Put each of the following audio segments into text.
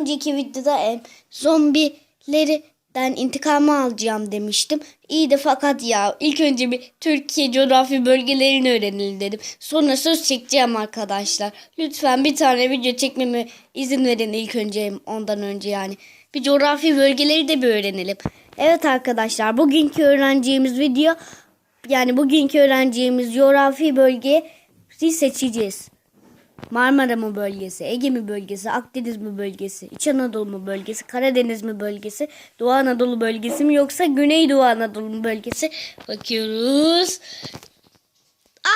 önceki videoda e, zombilerden intikamı alacağım demiştim. İyi de fakat ya ilk önce bir Türkiye coğrafi bölgelerini öğrenelim dedim. Sonra söz çekeceğim arkadaşlar. Lütfen bir tane video çekmeme izin verin ilk önce ondan önce yani. Bir coğrafi bölgeleri de bir öğrenelim. Evet arkadaşlar bugünkü öğreneceğimiz video yani bugünkü öğreneceğimiz coğrafi bölgeyi seçeceğiz. Marmara mı bölgesi, Ege mi bölgesi, Akdeniz mi bölgesi, İç Anadolu mu bölgesi, Karadeniz mi bölgesi, Doğu Anadolu bölgesi mi yoksa Güneydoğu Anadolu mu bölgesi? Bakıyoruz.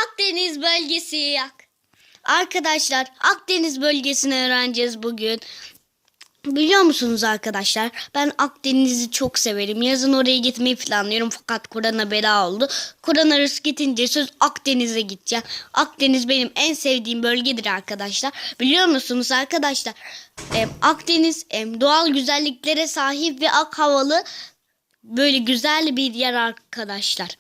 Akdeniz bölgesi. Arkadaşlar Akdeniz bölgesini öğreneceğiz bugün. Biliyor musunuz arkadaşlar ben Akdeniz'i çok severim. Yazın oraya gitmeyi planlıyorum fakat Kur'an'a bela oldu. Kur'an'a rızk gitince söz Akdeniz'e gideceğim. Akdeniz benim en sevdiğim bölgedir arkadaşlar. Biliyor musunuz arkadaşlar em, Akdeniz em, doğal güzelliklere sahip ve ak havalı böyle güzel bir yer arkadaşlar.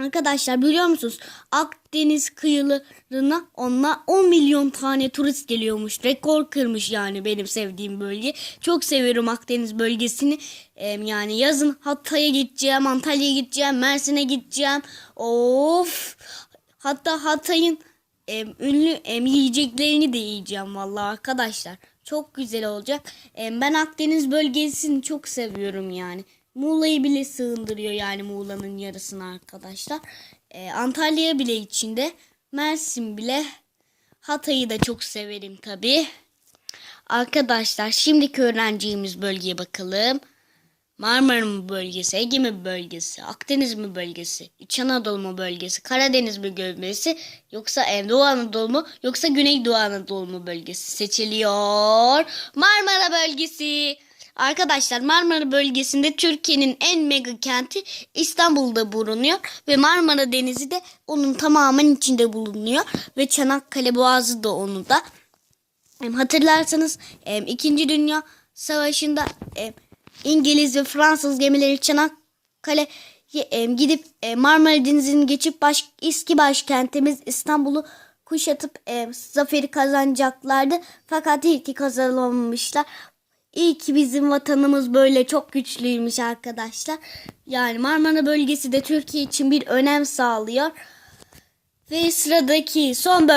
Arkadaşlar biliyor musunuz? Akdeniz kıyılarına onunla 10 milyon tane turist geliyormuş. Rekor kırmış yani benim sevdiğim bölge. Çok seviyorum Akdeniz bölgesini. Ee, yani yazın Hatay'a gideceğim, Antalya'ya gideceğim, Mersin'e gideceğim. Of! Hatta Hatay'ın em, ünlü em, yiyeceklerini de yiyeceğim vallahi arkadaşlar. Çok güzel olacak. Em, ben Akdeniz bölgesini çok seviyorum yani. Muğla'yı bile sığındırıyor yani Muğla'nın yarısını arkadaşlar. Ee, Antalya bile içinde. Mersin bile. Hatay'ı da çok severim tabi. Arkadaşlar şimdiki öğreneceğimiz bölgeye bakalım. Marmara mı bölgesi, Ege mi bölgesi, Akdeniz mi bölgesi, İç Anadolu mu bölgesi, Karadeniz mi bölgesi, yoksa Doğu Anadolu mu, yoksa Güneydoğu Anadolu mu bölgesi seçiliyor. Marmara bölgesi. Arkadaşlar Marmara bölgesinde Türkiye'nin en mega kenti İstanbul'da bulunuyor ve Marmara Denizi de onun tamamen içinde bulunuyor ve Çanakkale Boğazı da onu da. Hatırlarsanız İkinci Dünya Savaşı'nda İngiliz ve Fransız gemileri Çanakkale'ye em, gidip Marmara Denizi'ni geçip baş, eski başkentimiz İstanbul'u kuşatıp em, zaferi kazanacaklardı. Fakat iyi ki kazanamamışlar. İyi ki bizim vatanımız böyle çok güçlüymüş arkadaşlar. Yani Marmara bölgesi de Türkiye için bir önem sağlıyor. Ve sıradaki son bölge